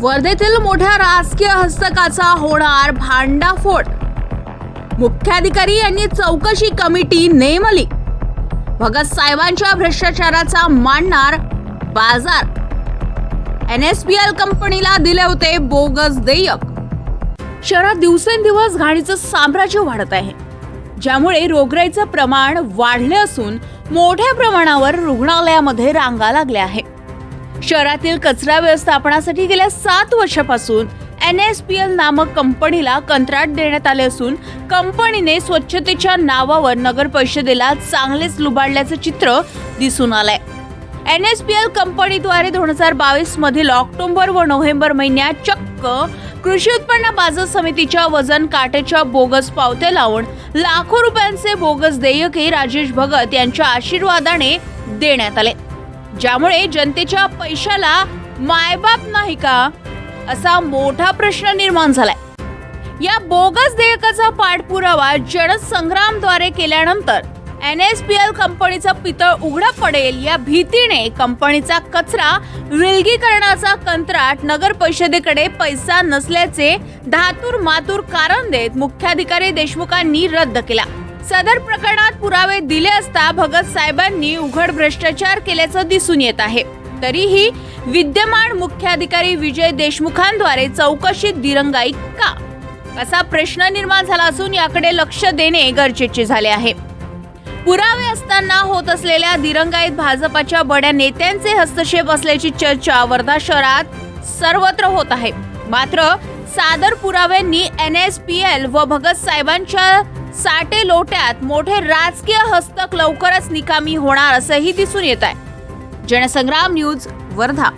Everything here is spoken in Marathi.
वर्धेतील मोठ्या राजकीय हस्तकाचा होणार भांडाफोड. मुख्याधिकारी यांनी चौकशी कमिटी नेमली. भगत साहेबांच्या भ्रष्टाचाराचा मांडणार बाजार. एन एस पी एल कंपनीला दिले होते बोगस देयक. शहरात दिवसेंदिवस घाणीचं साम्राज्य वाढत आहे. ज्यामुळे रोगराईचं प्रमाण वाढले असून मोठ्या प्रमाणावर रुग्णालयामध्ये रांगा लागल्या आहे शहरातील कचरा व्यवस्थापनासाठी गेल्या सात वर्षापासून एन एस पी एल नामक कंपनीला कंत्राट देण्यात आले असून कंपनीने स्वच्छतेच्या नावावर नगर परिषदेला चांगलेच लुबाडल्याचं चित्र दिसून आलंय. एन एस पी एल कंपनीद्वारे दोन हजार बावीस मधील ऑक्टोबर व नोव्हेंबर महिन्यात चक्क कृषी उत्पन्न बाजार समितीच्या वजन काटेच्या बोगस पावत्या लावून लाखो रुपयांचे बोगस देयके राजेश भगत यांच्या आशीर्वादाने देण्यात आले. ज्यामुळे जनतेच्या पैशाला मायबाप नाही का? असा मोठा प्रश्न निर्माण झालाय. या बोगस देयकाचा पाठपुरावा जनसंग्रामद्वारे केल्यानंतर एन एस पी एल कंपनीचा पितळ उघडा पडेल या भीतीने कंपनीचा कचरा विलगीकरणाचा कंत्राट नगर परिषदेकडे पैसा नसल्याचे धातूर मातूर कारण देत मुख्याधिकारी देशमुखांनी रद्द केला. सदर प्रकरणात पुरावे दिले असता भगत साहेबांनी उघड भ्रष्टाचार केल्याचं दिसून येत आहे. तरीही विद्यमान मुख्याधिकारी विजय देशमुखांद्वारे चौकशीत दिरंगाई का? असा प्रश्न निर्माण झाला असून याकडे लक्ष देणे गरजेचे झाले आहे. पुरावे असताना होत असलेल्या दिरंगाईत भाजपाच्या बड्या नेत्यांचे हस्तक्षेप असल्याची चर्चा वर्धा शहरात सर्वत्र होत आहे. मात्र सादर पुराव्यांनी एन एस पी एल व भगत साहेबांच्या साटे लोट्यात मोठे राजकीय हस्तक लवकरच निकामी होणार असंही दिसून येत आहे. जनसंग्राम न्यूज वर्धा.